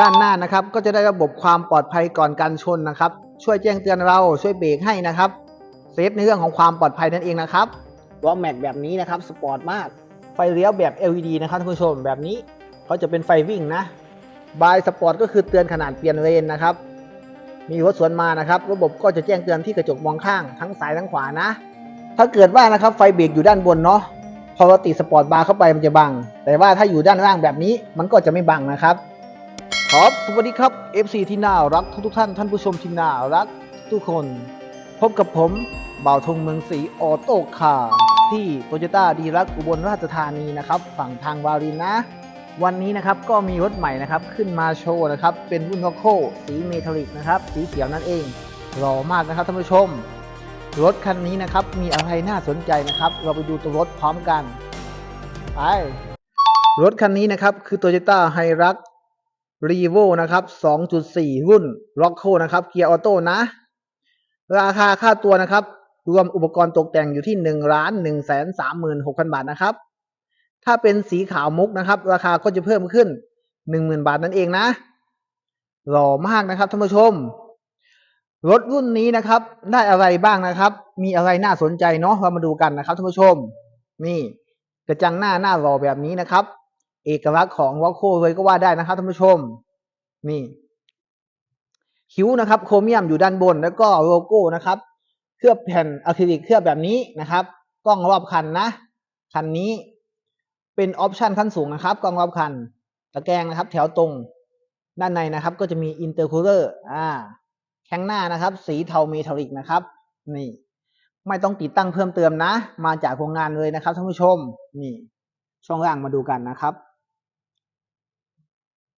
ด้านหน้านะครับ ก็จะได้ระบบความปลอดภัยก่อนการชนนะครับ ช่วยแจ้งเตือนเราช่วยเบรกให้นะครับเซฟในเรื่องของความปลอดภัยนั่นเองนะครับล้อแม็กแบบนี้นะครับสปอร์ตมากไฟเลี้ยวแบบ LED นะครับท่านผู้ชมแบบนี้เขาจะเป็นไฟวิ่งนะบายสปอร์ตก็คือเตือนขนาดเปลี่ยนเลนนะครับ มีรถสวนมานะครับ ระบบก็จะแจ้งเตือนที่กระจกมองข้างทั้งซ้ายทั้งขวานะ ถ้าเกิดว่านะครับไฟเบรกอยู่ด้านบนเนาะพอเราติดสปอร์ตบาร์เข้าไปมันจะบัง แต่ว่าถ้าอยู่ด้านล่างแบบนี้มันก็จะไม่บังนะครับ ครับสวัสดีครับ FC ที่น่ารักทุกทุกท่านท่านผู้ชมที่น่ารักทุกคน พบกับผมบ่าวธงเมืองศรีออโต้คาร์ที่โตโยต้าดีรักอุบลราชธานีนะครับฝั่งทางวารินนะ วันนี้นะครับก็มีรถใหม่นะครับขึ้นมาโชว์นะครับเป็นรุ่นวอโคสีเมทัลลิกนะครับสีเขียวนั่นเองหล่อมากนะครับท่านผู้ชม รถคันนี้นะครับมีอะไรน่าสนใจนะครับ เราไปดูตัวรถพร้อมกันไปรถคันนี้นะครับคือ Toyota h i r u x r e v o นะครับ 2.4 รุ่น r o c k o นะครับ เกียร์ออโต้นะ ราคาค่าตัวนะครับ รวมอุปกรณ์ตกแต่งอยู่ที่1ล้าน136,000 บาทนะครับ ถ้าเป็นสีขาวมุกนะครับ ราคาก็จะเพิ่มขึ้น 10,000 บาทนั่นเองนะ หล่อมากนะครับท่านผู้ชม รถรุ่นนี้นะครับ ได้อะไรบ้างนะครับ มีอะไรน่าสนใจเนาะ เรามาดูกันนะครับท่านผู้ชม นี่กระจังหน้าหน้าหล่อแบบนี้นะครับ เอกลักษณ์ของวอลโคเลยก็ว่าได้นะครับท่านผู้ชม นี่คิ้วนะครับโครเมียมอยู่ด้านบนแล้วก็โลโก้นะครับ เคลือบแผ่นอะคริลิกเคลือบแบบนี้นะครับกล้องรอบคันนะ คันนี้เป็นออปชันขั้นสูงนะครับกล้องรอบคัน ตะแกรงนะครับ แถวตรงด้านในนะครับ ก็จะมีอินเตอร์คูลเลอร์อ่าแข้งหน้านะครับ สีเทาเมทัลลิกนะครับ นี่ ไม่ต้องติดตั้งเพิ่มเติมนะ มาจากโรงงานเลยนะครับท่านผู้ชม นี่ ช่องล่างมาดูกันนะครับ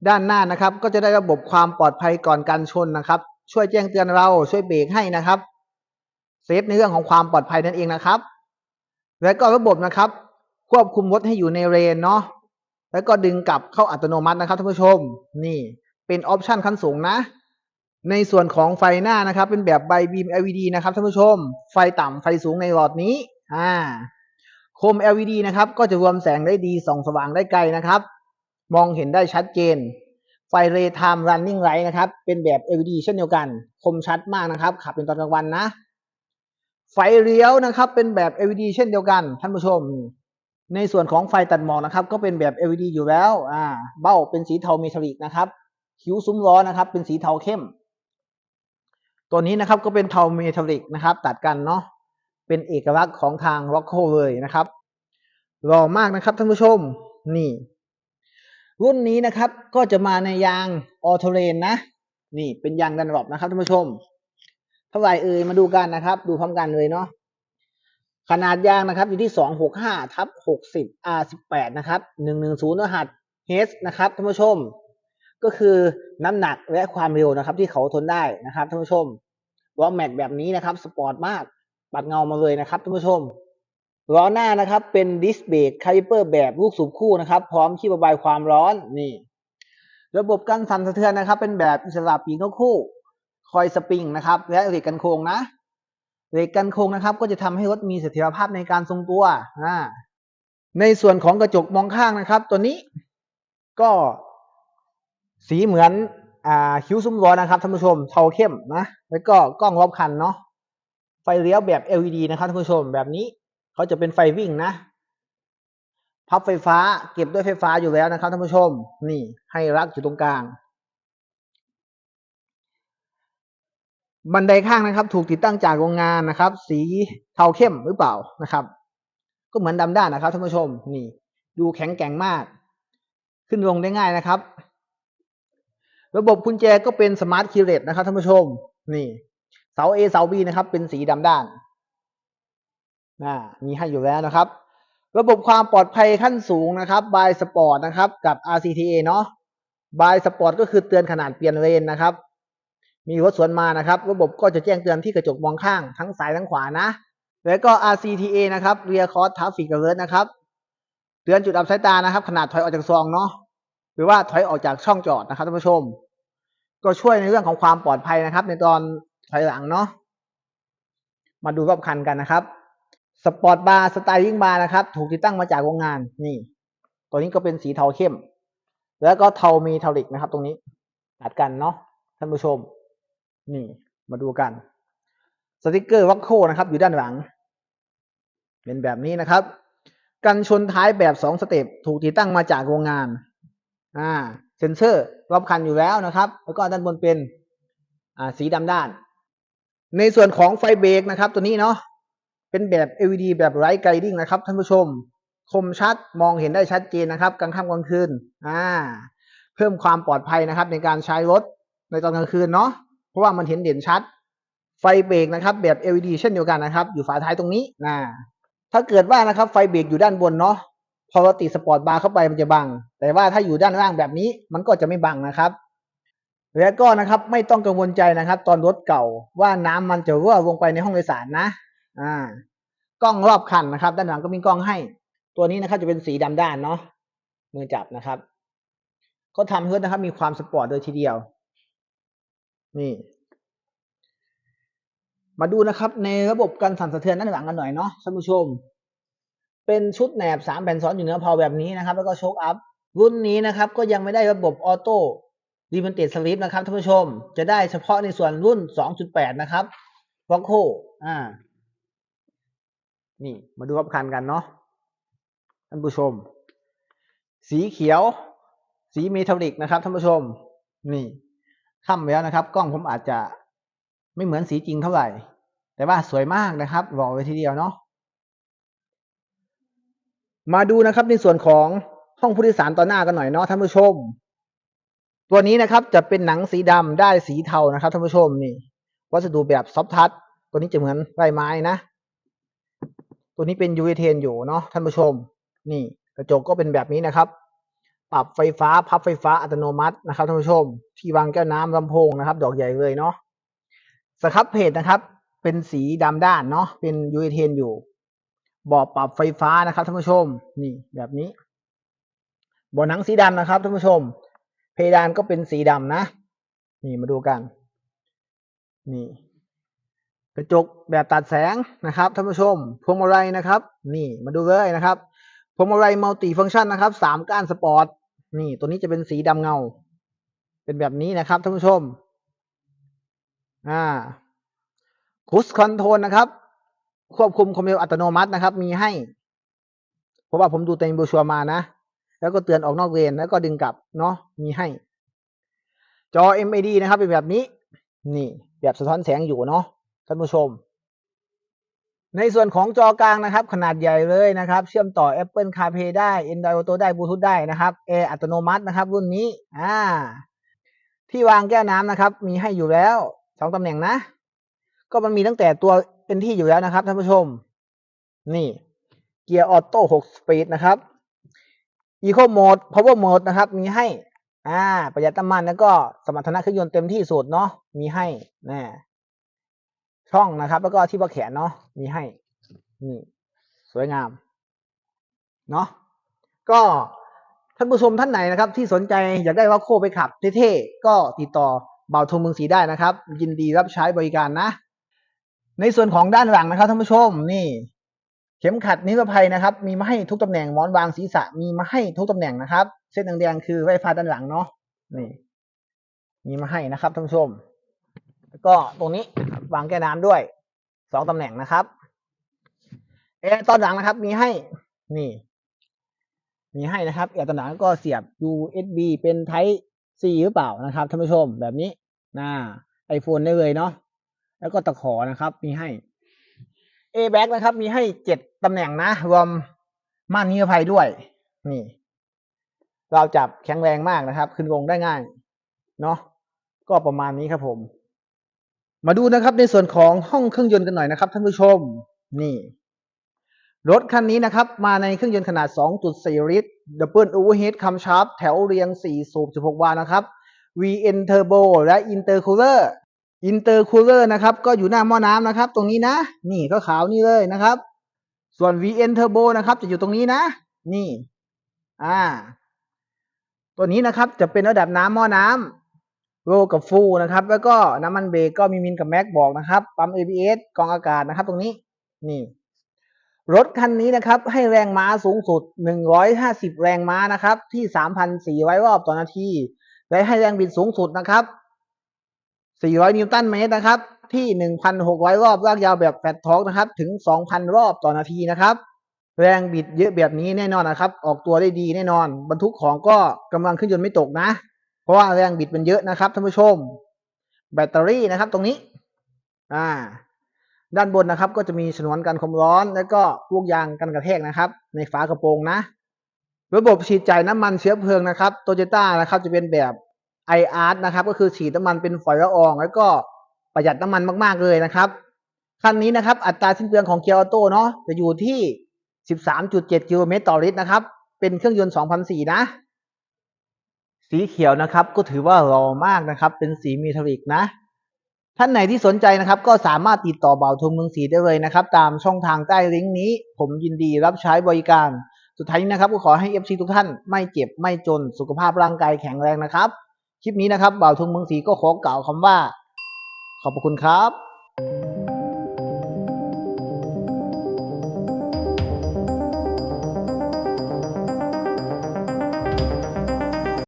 ด้านหน้านะครับก็จะได้ระบบความปลอดภัยก่อนการชนนะครับ ช่วยแจ้งเตือนเราช่วยเบรกให้นะครับเซฟในเรื่องของความปลอดภัยนั่นเองนะครับ แล้วก็ระบบนะครับ ควบคุมรถให้อยู่ในเลนเนาะแล้วก็ดึงกลับเข้าอัตโนมัตินะครับท่านผู้ชม นี่เป็นออปชันขั้นสูงนะ ในส่วนของไฟหน้านะครับ เป็นแบบไบบีม LED นะครับท่านผู้ชม ไฟต่ำไฟสูงในหลอดนี้อ่าโคม LED นะครับ ก็จะรวมแสงได้ดีส่องสว่างได้ไกลนะครับ มองเห็นได้ชัดเจน ไฟเรย์ไทม์รันนิ่งไ h t นะครับ เป็นแบบ LED เช่นเดียวกัน คมชัดมากนะครับ ขับเป็นตอนกลางวันนะ ไฟเลี้ยวนะครับ เป็นแบบ LED เช่นเดียวกัน ท่านผู้ชม ในส่วนของไฟตัดหมอกนะครับ ก็เป็นแบบ LED อยู่แล้ว อ่า เบ้าเป็นสีเทาเมทัลลิกนะครับ คิ้วซุ้มล้อนะครับ เป็นสีเทาเข้ม ตัวนี้นะครับก็เป็นเทาเมทัลลิกนะครับ ตัดกันเนาะ เป็นเอกลักษณ์ของทาง r o c k o เลยนะครับหล่อมากนะครับท่านผู้ชม นี่ รุ่นนี้นะครับก็จะมาในยางออโทเรนนะ นี่เป็นยางดันรอบนะครับท่านผู้ชม เท่าไหร่เอ่ยมาดูกันนะครับ ดูพร้อมกันเลยเนาะขนาดยางนะครับอยู่ที่ 265ทับ60 R18 นะครับ 110รหัส H นะครับท่านผู้ชม ก็คือน้ำหนักและความเร็วนะครับ ที่เขาทนได้นะครับท่านผู้ชมล้อแม็กแบบนี้นะครับ สปอร์ตมาก ปัดเงามาเลยนะครับท่านผู้ชม ล้อหน้านะครับเป็นดิสเบรกคาลิเปอร์แบบลูกสูบคู่นะครับ พร้อมที่ระบายความร้อนนี่ระบบกันสั่นสะเทือนนะครับ เป็นแบบอิสระปีกนกคู่ คอยสปริงนะครับ และเหล็กกันโค้งนะเหล็กกันโค้งนะครับ ก็จะทำให้รถมีเสถียรภาพในการทรงตัวอ่าในส่วนของกระจกมองข้างนะครับ ตัวนี้ก็สีเหมือนอ่าคิ้วซุ้มล้อนะครับท่านผู้ชมเทาเข้มนะแล้วก็กล้องรอบคันเนาะไฟเลี้ยวแบบ LED นะครับท่านผู้ชมแบบนี้ เขาจะเป็นไฟวิ่งนะ พับไฟฟ้าเก็บด้วยไฟฟ้าอยู่แล้วนะครับท่านผู้ชม นี่ให้รักอยู่ตรงกลาง บันไดข้างนะครับ ถูกติดตั้งจากโรงงานนะครับ สีเทาเข้มหรือเปล่านะครับ ก็เหมือนดำด้านนะครับท่านผู้ชม นี่ ดูแข็งแกร่งมาก ขึ้นลงได้ง่ายนะครับ ระบบกุญแจก็เป็นสมาร์ทคีย์เลสนะครับท่านผู้ชม นี่เสา A เสา B นะครับ เป็นสีดำด้าน นะมีให้อยู่แล้วนะครับ ระบบความปลอดภัยขั้นสูงนะครับบายสปอร์ตนะครับ กับ RCTA เนาะบายสปอร์ตก็คือเตือนขนาดเปลี่ยนเลนนะครับ มีรถสวนมานะครับ ระบบก็จะแจ้งเตือนที่กระจกมองข้างทั้งซ้ายทั้งขวานะ แล้วก็ RCTA นะครับ Rear Cross Traffic Alert นะครับ เตือนจุดอับสายตานะครับ ขนาดถอยออกจากซองเนาะหรือว่าถอยออกจากช่องจอดนะครับท่านผู้ชม ก็ช่วยในเรื่องของความปลอดภัยนะครับ ในตอนถอยหลังเนาะมาดูรอบคันกันนะครับ สปอร์ตบาร์สไตลิ่งบาร์นะครับ ถูกติดตั้งมาจากโรงงานนี่ ตัวนี้ก็เป็นสีเทาเข้ม แล้วก็เทาเมทัลลิกนะครับ ตรงนี้อัดกันเนาะท่านผู้ชม นี่มาดูกัน สติกเกอร์วัคโคนะครับ อยู่ด้านหลัง เป็นแบบนี้นะครับ กันชนท้ายแบบสองสเต็ปถูกติดตั้งมาจากโรงงาน อ่า เซนเซอร์รอบคันอยู่แล้วนะครับ แล้วก็ด้านบนเป็น อ่า สีดำด้าน ในส่วนของไฟเบรกนะครับ ตัวนี้เนาะ เป็นแบบ LED แบบไร้ไกดิ้งนะครับท่านผู้ชม คมชัดมองเห็นได้ชัดเจนนะครับกลางค่ำกลางคืนอ่าเพิ่มความปลอดภัยนะครับ ในการใช้รถในตอนกลางคืนเนาะเพราะว่ามันเห็นเด่นชัด ไฟเบรกนะครับ แบบ LED เช่นเดียวกันนะครับ อยู่ฝาท้ายตรงนี้นะถ้าเกิดว่านะครับไฟเบรกอยู่ด้านบนเนาะพอเราติดสปอร์ตบาร์เข้าไปมันจะบัง แต่ว่าถ้าอยู่ด้านล่างแบบนี้มันก็จะไม่บังนะครับ แล้วก็นะครับไม่ต้องกังวลใจนะครับ ตอนรถเก่าว่าน้ำมันจะรั่วลงไปในห้องโดยสารนะ อ่ากล้องรอบคันนะครับ ด้านหลังก็มีกล้องให้ ตัวนี้นะครับจะเป็นสีดำด้านเนาะมือจับนะครับก็ทำให้รถนะครับ มีความสปอร์ตโดยทีเดียว นี่ มาดูนะครับ ในระบบการสั่นสะเทือนด้านหลังกันหน่อยเนาะท่านผู้ชม เป็นชุดแหนบสามแผ่นซ้อนอยู่เหนือเพาแบบนี้นะครับ แล้วก็โชคอัพรุ่นนี้นะครับ ก็ยังไม่ได้ระบบออโต้รีมันเตดสลิปนะครับท่านผู้ชม จะได้เฉพาะในส่วนรุ่น 2.8 นะครับวอลโคอ่า นี่มาดูรอบคันกันเนาะท่านผู้ชม สีเขียว สีเมทัลลิกนะครับท่านผู้ชม นี่ค่ำแล้วนะครับ กล้องผมอาจจะไม่เหมือนสีจริงเท่าไหร่ แต่ว่าสวยมากนะครับบอกเลยทีเดียวเนาะมาดูนะครับในส่วนของห้องผู้โดยสารต่อหน้ากันหน่อยเนาะท่านผู้ชม ตัวนี้นะครับจะเป็นหนังสีดำได้สีเทานะครับท่านผู้ชมนี่ วัสดุแบบซอฟทัชตัวนี้จะเหมือนไรไม้นะ ตัวนี้เป็นยูเอเทนอยู่เนาะท่านผู้ชม นี่กระจกก็เป็นแบบนี้นะครับ ปรับไฟฟ้าพับไฟฟ้าอัตโนมัตินะครับท่านผู้ชม ที่วางแก้วน้ำลำโพงนะครับ ดอกใหญ่เลยเนาะสครับเพจนะครับ เป็นสีดำด้านเนาะเป็นยูเอเทนอยู่บอบปรับไฟฟ้านะครับท่านผู้ชม นี่แบบนี้บอหนังสีดำนะครับท่านผู้ชม เพดานก็เป็นสีดำนะ นี่มาดูกัน นี่ กระจกแบบตัดแสงนะครับท่านผู้ชม พวงมาลัยนะครับ นี่มาดูเลยนะครับ พวงมาลัยมัลติฟังก์ชันนะครับสามก้านสปอร์ตนี่ตัวนี้จะเป็นสีดำเงา เป็นแบบนี้นะครับท่านผู้ชม อ่าคุสคอนโทรลนะครับ ควบคุมความเร็วอัตโนมัตินะครับ มีให้ เพราะว่าผมดูเต็มบูชัวมานะ แล้วก็เตือนออกนอกเลนแล้วก็ดึงกลับเนาะมีให้ จอ MAD นะครับ เป็นแบบนี้ นี่ แบบสะท้อนแสงอยู่เนาะ ท่านผู้ชม ในส่วนของจอกลางนะครับ ขนาดใหญ่เลยนะครับ เชื่อมต่อ Apple CarPlay ได้ Android Auto ได้บลูทูธได้นะครับแอร์อัตโนมัตินะครับ รุ่นนี้อ่าที่วางแก้วน้ำนะครับ มีให้อยู่แล้วสองตำแหน่งนะ ก็มันมีตั้งแต่ตัวเป็นที่อยู่แล้วนะครับท่านผู้ชม นี่เกียร์ออโต้หกสปีดนะครับ Eco Mode Power Mode นะครับ มีให้ อ่า ประหยัดน้ำมันแล้วก็สมรรถนะเครื่องยนต์เต็มที่สุดเนาะมีให้นะ ช่องนะครับ แล้วก็ที่ว่าแขนเนาะมีให้นี่สวยงามเนาะก็ท่านผู้ชมท่านไหนนะครับ ที่สนใจอยากได้ว่าโคไปขับเท่ๆก็ติดต่อเบาทงเมืองสีได้นะครับ ยินดีรับใช้บริการนะ ในส่วนของด้านหลังนะครับท่านผู้ชมนี่ เข็มขัดนิรภัยนะครับ มีมาให้ทุกตำแหน่งหมอนวางศีรษะมีมาให้ทุกตำแหน่งนะครับ เส้นแดงๆคือไฟฟ้าด้านหลังเนาะนี่ มีมาให้นะครับท่านผู้ชม แล้วก็ตรงนี้วางแก้น้ำด้วยสองตำแหน่งนะครับแอตอนหลังนะครับ มีให้นี่ มีให้นะครับแอตอนหลังก็เสียบ USB เป็น Type C หรือเปล่านะครับท่านผู้ชมแบบนี้นะไอโฟนได้เลยเนาะแล้วก็ตะขอนะครับ มีให้ A-back นะครับ มีให้เจ็ดตำแหน่งนะรวมม่านนิรภัยด้วย นี่ เราจับแข็งแรงมากนะครับ ขึ้นลงได้ง่าย เนาะก็ประมาณนี้ครับผม มาดูนะครับในส่วนของห้องเครื่องยนต์กันหน่อยนะครับท่านผู้ชมนี่ รถคันนี้นะครับ มาในเครื่องยนต์ขนาด 2.4 ลิตร Double Overhead คัมชาร์ปแถวเรียง 4 สูบ 16 วาล์วนะครับ VN Turbo และ Intercooler Intercooler นะครับก็อยู่หน้าหม้อน้ำนะครับ ตรงนี้นะ นี่ก็ขาวนี่เลยนะครับ ส่วน VN Turbo นะครับ จะอยู่ตรงนี้นะ นี่ อ่า ตัวนี้นะครับจะเป็นระดับน้ำหม้อน้ำ โรกับฟูนะครับ แล้วก็น้ำมันเบรกก็มีมินกับแม็กบอกนะครับปั๊ม ABS กองอากาศนะครับ ตรงนี้นี่รถคันนี้นะครับ ให้แรงม้าสูงสุด 150 แรงม้านะครับ ที่ 3,400 รอบต่อนาที และให้แรงบิดสูงสุดนะครับ 400 นิวตันเมตรนะครับ ที่ 1,600 รอบลากยาวแบบแฟตทอกนะครับ ถึง 2,000 รอบต่อนาทีนะครับ แรงบิดเยอะแบบนี้แน่นอนนะครับ ออกตัวได้ดีแน่นอน บรรทุกของก็กำลังขึ้นยนต์ไม่ตกนะ เพราะว่าแรงบิดมันเยอะนะครับท่านผู้ชม แบตเตอรี่นะครับตรงนี้ อ่า ด้านบนนะครับ ก็จะมีฉนวนกันความร้อน แล้วก็ลูกยางกันกระแทกนะครับ ในฝากระโปรงนะ ระบบฉีดจ่ายน้ำมันเชื้อเพลิงนะครับโตโยต้านะครับจะเป็นแบบไออาร์นะครับ ก็คือฉีดน้ำมันเป็นฝอยละออง แล้วก็ประหยัดน้ำมันมาก ๆ เลยนะครับคันนี้นะครับ อัตราสิ้นเปลืองของเกียร์ออโต้เนาะจะอยู่ที่ 13.7 กิโลเมตรต่อลิตรนะครับ เป็นเครื่องยนต์ 2004 นะ สีเขียวนะครับ ก็ถือว่าหล่อมากนะครับ เป็นสีเมทัลลิกนะ ท่านไหนที่สนใจนะครับ ก็สามารถติดต่อเบาทงเมืองศรีได้เลยนะครับ ตามช่องทางใต้ลิงก์นี้ ผมยินดีรับใช้บริการ สุดท้ายนี้นะครับ ก็ขอให้ FC ทุกท่านไม่เจ็บไม่จนสุขภาพร่างกายแข็งแรงนะครับ คลิปนี้นะครับเบาทงเมืองศรีก็ขอกล่าวคำว่า ขอบพระคุณครับ